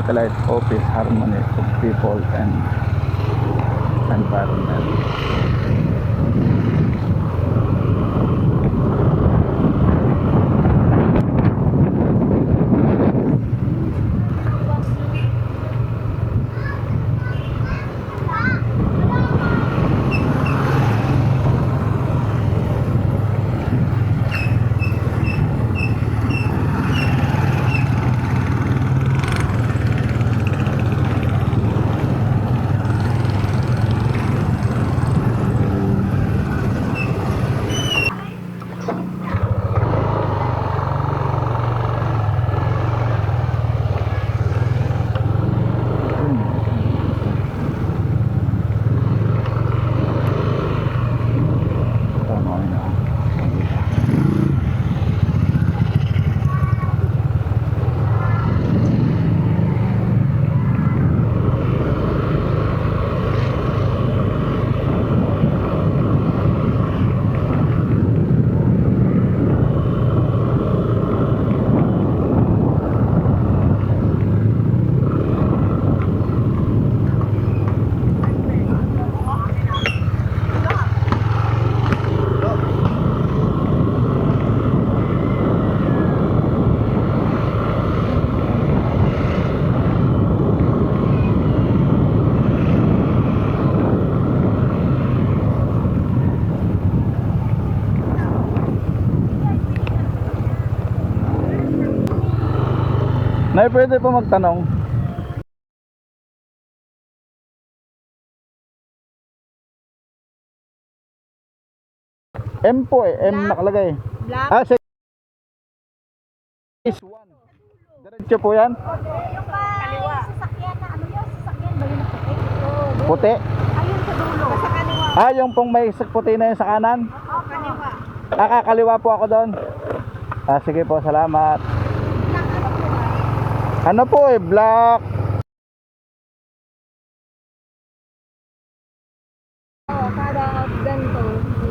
Satellite Office Harmony of People and Environment. Nay, pwede po magtanong. M po eh, M nakalagay. Black. Ah, sa is 1. Diretso po yan. Kaliwa. Sasakyan na ano yun? Sasakyan ba yun na puti? Puti. Ayun sa dulo. Sa kaliwa. Ah, yung pong may puti na yun sa kanan. Oo, kaliwa. Ah, kakaliwa po ako doon. Ah, sige po, salamat. Black ano po ba? Ano po eh, black. Oo, kada ganito.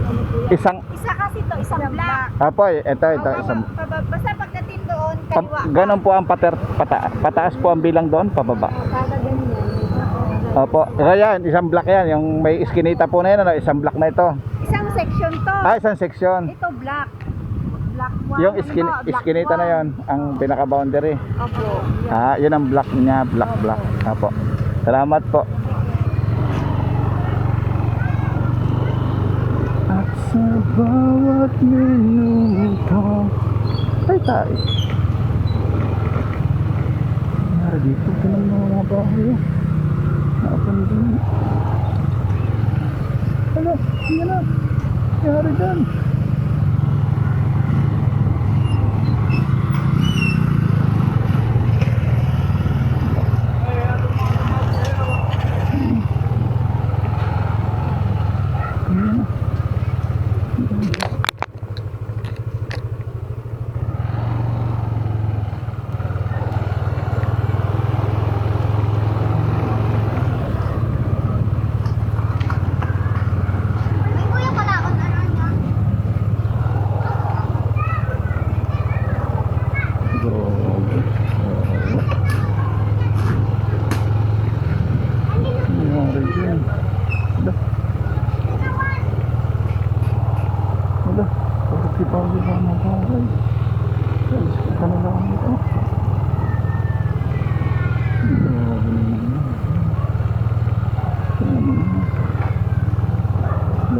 Ano po yan? Isang, Isa kasi to, isang black. ah po eh, ito, ito, Oo, isang. paba- Basta pagdating doon, Pa, kaliwa ka. ganon po ang pater, pata, pataas po ang bilang doon, pababa. Oo, kada ganyan. Oo. Opo, kaya yan, isang block yan, yung may iskinita po na yan, ano, isang block na ito. Isang section to. Ah, isang section. Ito black. Black one. Yung ano, black iskinita na one. yon, ang pinaka boundary. Opo. Ah, yun ang block niya, block block. Opo. Salamat po. At sa bawat minuto ay tayo. Nara dito, tinang mga bahay. Nakapandun. Ano? Yan na. Yari dyan. Yan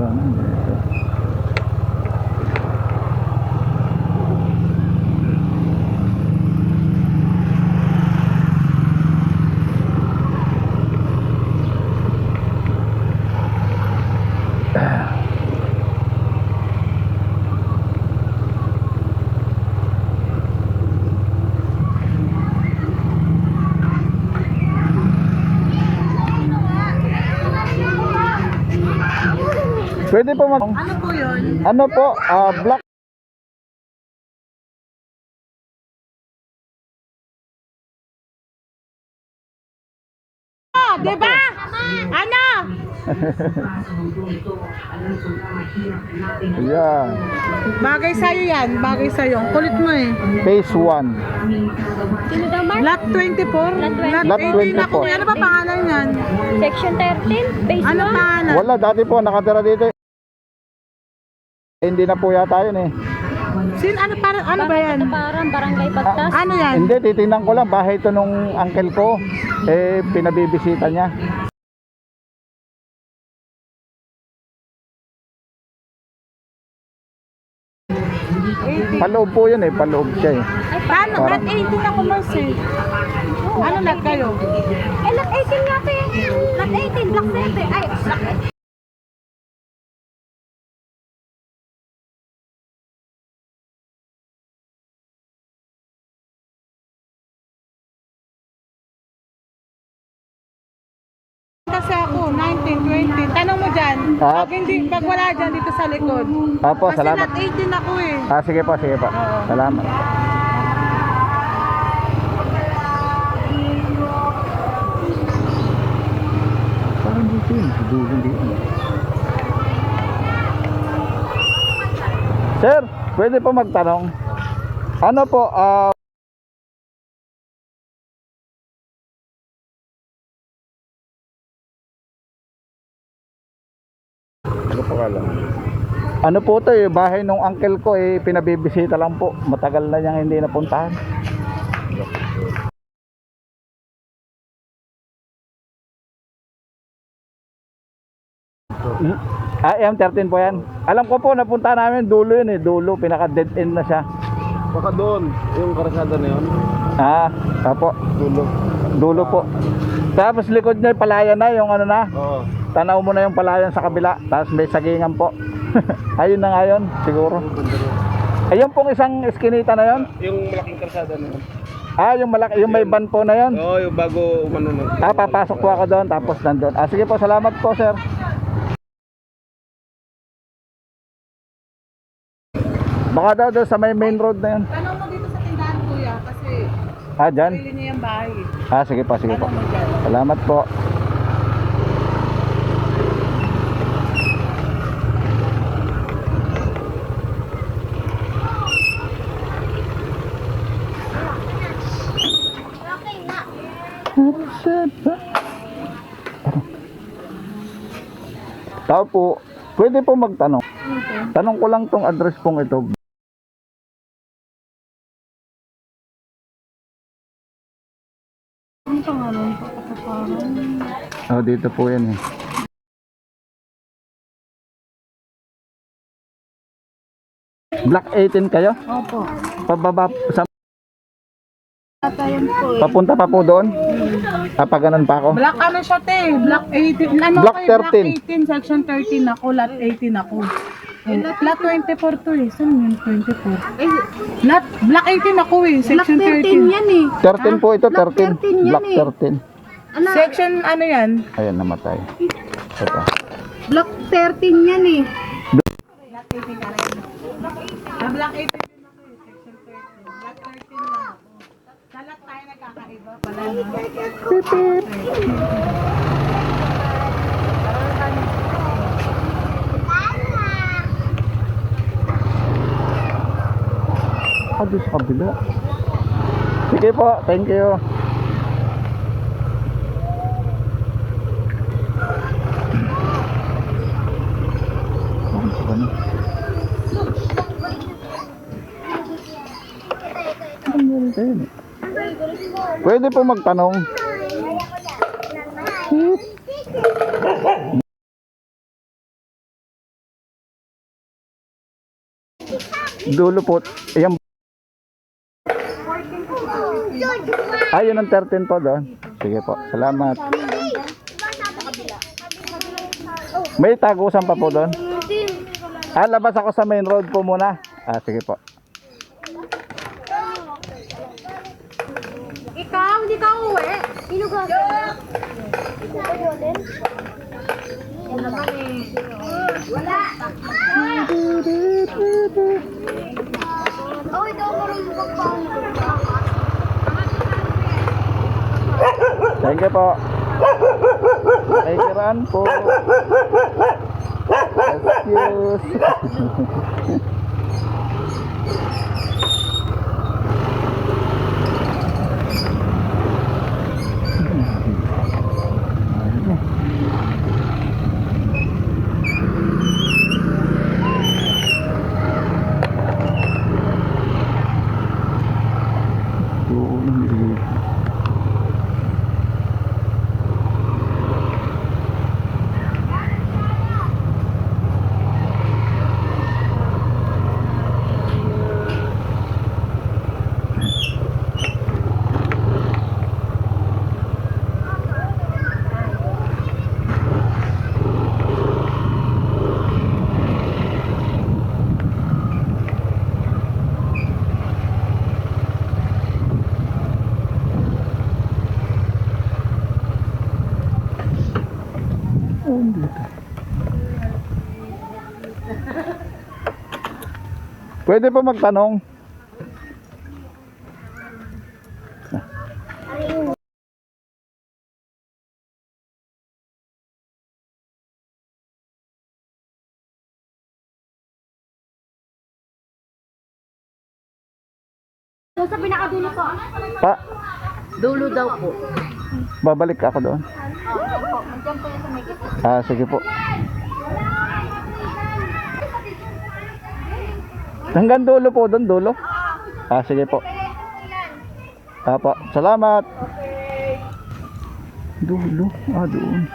remember. Pwede po mag... Ano po yun? Ano po? Ah, black Oh, di ba? Ano? Ayan. Bagay sa'yo yan. Bagay sa'yo. Ang kulit mo eh. Phase 1. Sino daw, Mark? Lot 24? Lot 20. Lot 18 Lot ako. 24. Ano ba pangalan yan? Section 13, base Ano 1. pangalan? Wala, dati po nakatira dito. Eh. Hindi na po yata yun eh. Sin, ano, para, ano ba yan? Parang barangay Pagtas. Ano yan? Hindi, titingnan ko lang. Bahay ito nung uncle ko. Eh, pinabibisita niya. Paloob po yun eh. Paloob siya eh. Paano? Parang- Lot 18 ako, Mars eh. Ano lot kayo? Eh, lot 18 nga to eh. Lot 18, block 7. Ay, block 19, 20. Tanong mo dyan. Ah. Pag, hindi, pag wala dyan dito sa likod. Apo, Kasi salamat. lot 18 ako eh. Ah, sige po, sige po. Salamat. Parang dito yun. Dulo dito. Sir, pwede po magtanong? Ano po, ah... kala? Ano po to eh, bahay nung uncle ko eh, pinabibisita lang po. Matagal na niyang hindi napuntahan. Hmm? Ah, M13 po yan. Alam ko po, napunta namin, dulo yun eh, dulo, pinaka dead end na siya. Baka doon, yung karasada na yun. Ah, apo, Dulo. dulo po. Tapos likod niya, palaya na, yung ano na, Oo. tanaw mo na yung palayan sa kabila, tapos may sagingan po. Ayun na nga yun, siguro. Ayun pong isang eskinita na yun. Yung malaking karasada na yun. Ah, yung malaki, yung may van po na yun. Oo, yung bago umano na. Ah, papasok po ako doon, tapos nandun. Ah, sige po, salamat po, sir. Baka daw doon sa may main road na yun. Tanong mo dito sa tindahan kuya. Kasi Ah, dyan? pili niya yung bahay. Ah, sige po, sige po. Mo dyan. Salamat po. Tao po, pwede po magtanong. Tanong ko lang tong address pong ito. Oh, dito po yan eh. Black 18 kayo? Opo. Pababa sa po eh. papunta pa po doon? Papaganan pa ako. Black ano siya te? Black 18. Ano Black kayo? 13. Black 18, section 13 ako, lot 18 ako. Eh, lot 24 to eh. Saan yun? 24. Eh, lot, black 18 ako eh. Section 13. yan eh. 13 po ito, 13. 13 yan Black eh. 13. Section ano yan? Ayan, namatay. Ito. Block 13 yan eh. Ah, black 18 din ako eh. Section 13. Black 13 lang ako. Sa lot tayo nagkakaiba pala. no? Ah, doon sa kabila. Sige po, thank you. Bakit sa ganun? Ano meron kayo eh? Pwede po magtanong. Dulo po. Ayan. Ah, yun ang 13 po doon. Sige po. Salamat. May tagusan pa po doon. Ah, labas ako sa main road po muna. Ah, sige po. Ikaw, hindi ka naman eh. Wala. Oh, ikaw marunong magpaano. Thank you po. Ay, kiraan po. Excuse. Pwede pa magtanong. Doon sa pinakadulo po. Pa, Dulo daw po. babalik ako doon. Ah, sige po. Hanggang dulo po doon, dulo. Ah, sige po. Apo, salamat. Dulo, ah, doon.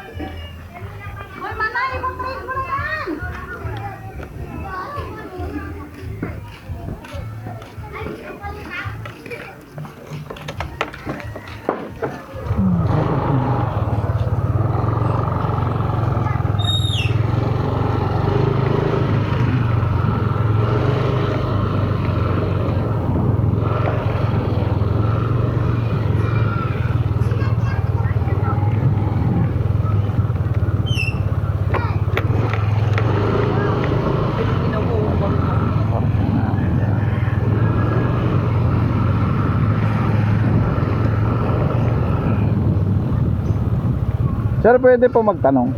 Sir, pwede po magtanong.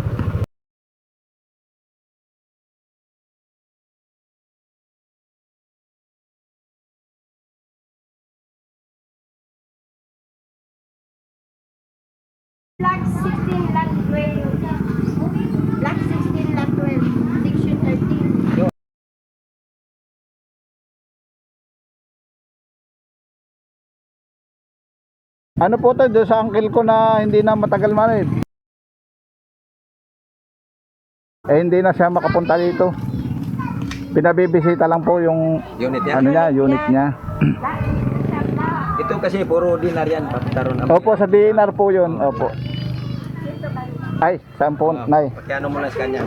Black 16, Black 12. Black 16, Black 12. Section 13. Ano po doon sa uncle ko na hindi na matagal manid. Eh, hindi na siya makapunta dito. Pinabibisita lang po yung Unit yan. ano niya, unit niya. Ito kasi puro dinar yan. Papitaron ang Opo, sa DNR po yun. Opo. Ay, saan po, nay? Pakiano mo lang sa kanya.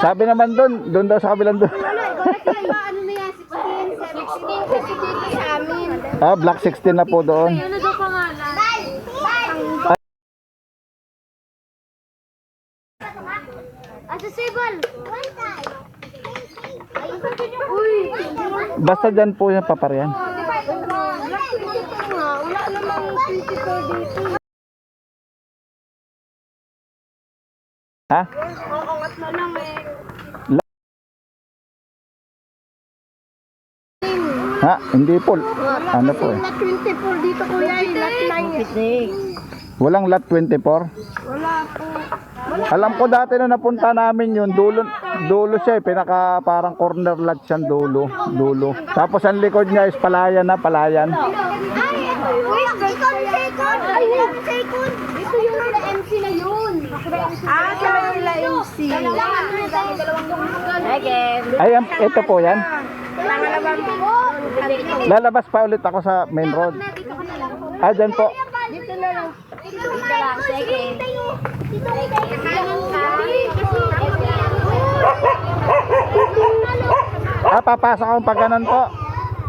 Sabi naman doon, doon daw sa kabilang doon. ah, black 16 na po doon. Basta dyan po yung paparayan. Ha? Oo, angat na lang eh. Ha? Hindi po. Ano po eh? Lot 24 dito kuya. eh. Lot 9. Walang lot 24? Wala po. Alam ko dati na napunta namin yun, dulo, dulo siya eh, pinaka parang corner lot siyang dulo, dulo. Tapos ang likod niya is palayan na, palayan. Ay, ito yun. Wait, second, second. Second. Ito yung MC na yun. Ah, sa sila MC. Again. Ay, am- ito po yan. Pangalawang po. Lalabas pa ulit ako sa main road. Dito ka na lang. Ah, dyan po. Dito na lang. Dito na lang. Second. Dito na lang. Kanan ka. Ah, papasok akong pag ganun po.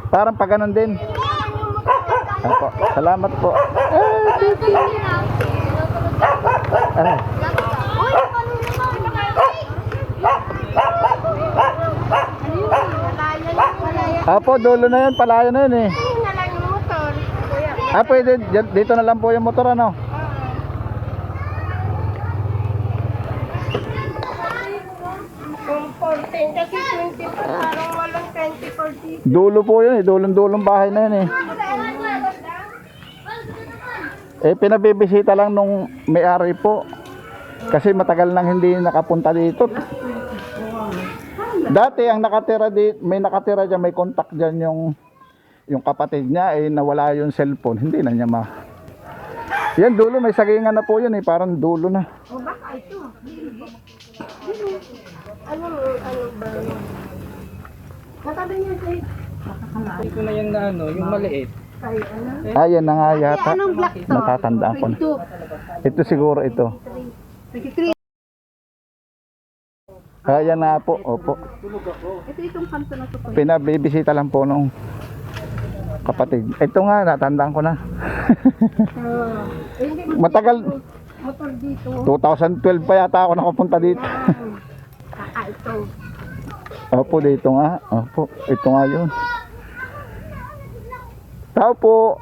Parang pag ganun din. Apo, salamat po. Ah, Apo, dulo na yun, palayan na yun eh. Ah, pwede, dito na lang po yung motor ano. Kasi 24, parang walang 24 dito. Dulo po yun eh, dulong-dulong bahay na yun eh. Eh, pinabibisita lang nung may-ari po. Kasi matagal nang hindi nakapunta dito. Dati ang nakatira di, may nakatira diyan, may contact diyan yung yung kapatid niya eh nawala yung cellphone, hindi na niya ma. Yan dulo, may sagingan na po yun eh, parang dulo na. Ano, ano ba? Natabi niya kay Ito na yung ano, yung maliit. Ayan na nga yata. Natatandaan ko na. Ito siguro ito. Ayan na po, opo. Ito itong kanto na to. Pinabibisita lang po nung kapatid. Ito nga, natandaan ko na. Matagal, motor dito. 2012 pa yata ako nakapunta dito. Ito. Opo, dito nga. Opo, ito nga yun. Tao po.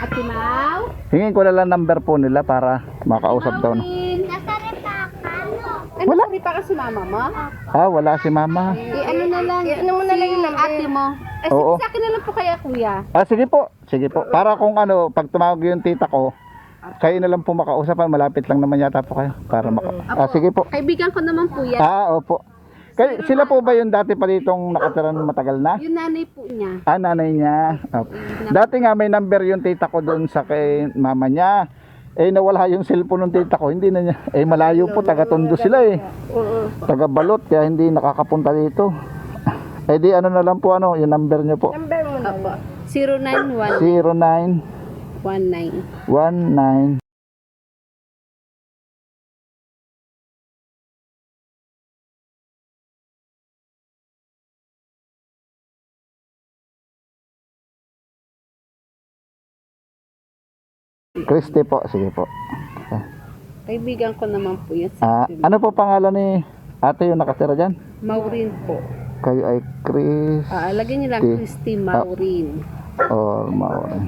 Ate Mau? Hingin ko na lang number po nila para makausap daw. Na. Nasa repakan. Ano, sabi pa ka si mama mo? Ah, wala si mama. Eh, ano na lang. ano mo na lang yung number? Ate mo. Eh, Oo. sige, sa akin na lang po kaya, kuya. Ah, sige po. Sige po. Para kung ano, pag tumawag yung tita ko, kayo na lang po makausapan. Malapit lang naman yata po kayo. Para maka... Ah, sige po. Kaibigan ko naman po yan. Ah, opo. Kay, sila po ba yung dati pa ditong nakatira ng matagal na? Yung nanay po niya. Ah, nanay niya. Opo. Dati nga may number yung tita ko doon sa kay mama niya. Eh nawala yung cellphone ng tita ko, hindi na niya. Eh malayo po, taga Tondo sila eh. Taga Balot, kaya hindi nakakapunta dito. Eh di ano na lang po ano, yung number niyo po. Number mo na. Opo. 09119. 0919 Christy po, sige po. Kaibigan ko naman po yan. Ah, ano po pangalan ni ate yung nakatira dyan? Maureen po. Kayo ay Chris Ah, lagyan niyo lang Christy. Christy Maureen. or Maureen?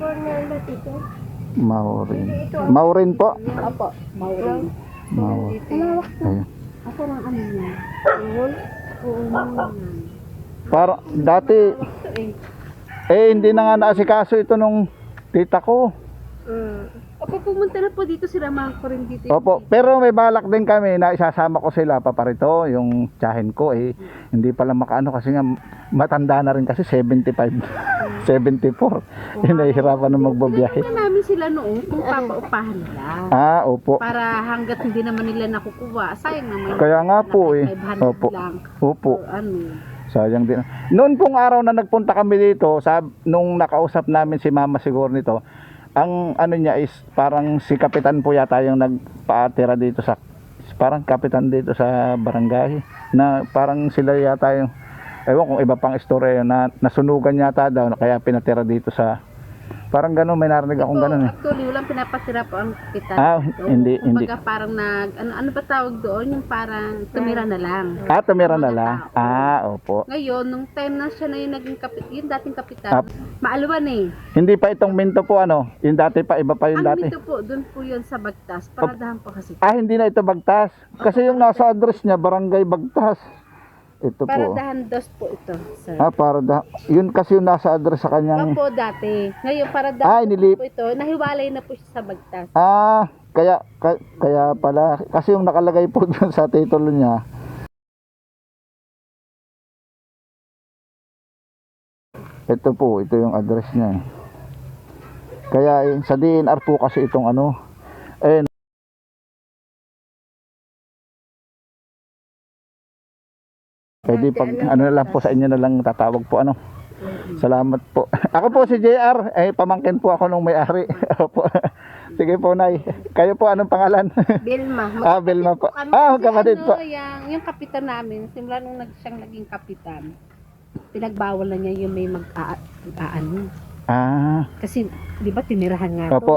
Maureen. Maureen po? Opo, Maureen. Maureen. Ayun. Ako lang ano niya. Para dati eh hindi na nga naasikaso ito nung tita ko. Opo, pumunta na po dito, sinamahan ko rin dito. Opo, pero may balak din kami na isasama ko sila paparito, yung tsahin ko eh hindi pala makaano kasi nga matanda na rin kasi 75 74. Hinahirapan na magbabiyahe. Kaya namin sila noon kung papaupahan nila. Ah, opo. Para hanggat hindi naman nila nakukuha. Sayang naman. Kaya nga po eh. 500 Opo. lang. Opo. O, ano. Sayang din. Noon pong araw na nagpunta kami dito, sa nung nakausap namin si Mama siguro nito, ang ano niya is parang si kapitan po yata yung nagpaatira dito sa parang kapitan dito sa barangay. Na parang sila yata yung ewan kung iba pang istorya na nasunugan yata daw kaya pinatira dito sa parang gano'n may narinig akong gano'n eh. Actually, walang pinapatira po ang kapitan. Ah, hindi- hindi. Kumbaga parang nag, ano, ano ba tawag doon? Yung parang tumira na lang. Ah, tumira na lang. Ah, opo. Ngayon, nung time na siya na yung naging kapitan, yung dating kapitan, Ah. maaluan eh. Hindi pa itong minto po ano, yung dati pa, iba pa yung Ang dati. dito po, doon po yun sa Bagtas. Paradahan po kasi. Ah, hindi na ito Bagtas. Kasi yung nasa address niya, Barangay Bagtas. Ito po. Paradahan dos po ito, sir. Ah, para da. Yun kasi yung nasa address sa kanyang... Opo, dati. Ngayon, paradahan Ah, po inilip. po ito. Nahiwalay na po siya sa Bagtas. Ah, kaya, ka- kaya pala. Kasi yung nakalagay po dun sa titulo niya. Ito po, ito yung address niya. eh. Kaya eh, sa DNR po kasi itong ano. Eh, Pwede pag ano na lang po sa inyo na lang tatawag po ano. Salamat po. Ako po si JR, eh pamangkin po ako nung may-ari. Opo. Sige po, Nay. Kayo po anong pangalan? Bilma. ah, Belma po. Kami Ah, kapatid ano, po. Yung, yung kapitan namin, simula nung nag, siyang naging kapitan, pinagbawal na niya yung may mag-aano. Ah, Kasi, di ba, tinirahan nga to. Opo.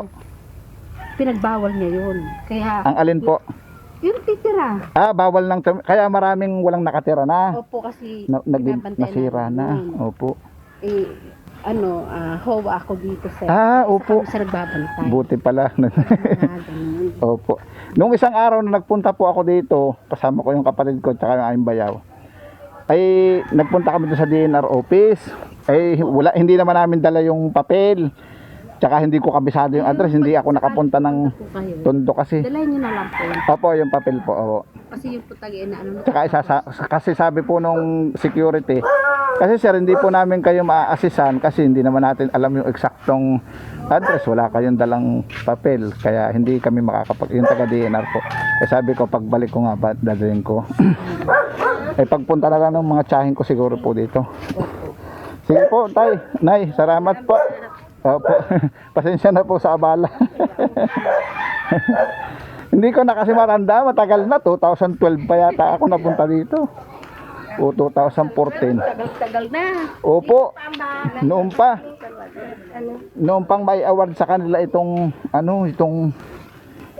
Pinagbawal niya yun. Kaya, ang alin po? Yung titira. Ah, bawal nang kaya maraming walang nakatira na. Opo, kasi, Na, binabantayan nasira na. yun. Opo. Eh, ano, ah, hawa ako dito sa... Ah, opo. sa nagbabantay. Buti pala. Ah. Opo. Nung isang araw na nagpunta po ako dito, kasama ko yung kapatid ko tsaka yung aming bayaw. Ay nagpunta kami doon sa DNR office. Ay wala hindi naman namin dala yung papel. Tsaka hindi ko kabisado yung address, hindi ako nakapunta ng tondo kasi. Dalayan niyo na lang po. Opo, yung papel po. Opo. Kasi yung putagi na ano. Tsaka isa sa, kasi sabi po nung security, kasi sir, hindi po namin kayo maa-assisan kasi hindi naman natin alam yung eksaktong address. Wala kayong dalang papel. Kaya hindi kami makakapag, yung taga DNR po. Eh sabi ko, pagbalik ko nga, dadalhin ko. eh pagpunta na lang ng mga tsahin ko siguro po dito. Sige po, tay. Nay, salamat po. Opo. Pasensya na po sa abala. Hindi ko na kasi matanda, matagal na, 2012 pa yata ako napunta dito. O 2014. Tagal-tagal na. Opo, noon pa. Noon pang may award sa kanila itong, ano, itong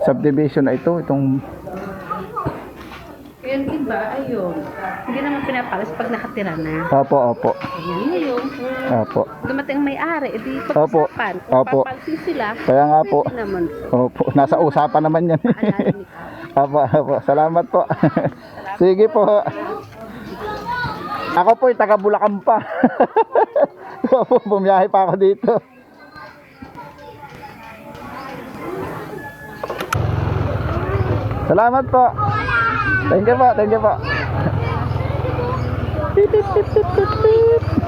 subdivision na ito, itong, Yung iba, ayun. Hindi naman pinapalas pag nakatira na. opo, opo, Ayan, ngayon, opo. dumating ang may-ari, edi Opo. pag-usapan. Kung Opo. papalsin sila, Kaya nga po, pwede naman. opo, nasa usapan naman yan. Alala ni Ka. Opo, opo, salamat po. Sige po. Ako po, taga Bulacan pa. Opo, bumiyahe pa ako dito. Salamat po. Thank you po, thank you po. Tip, tip, tip, tip, tip.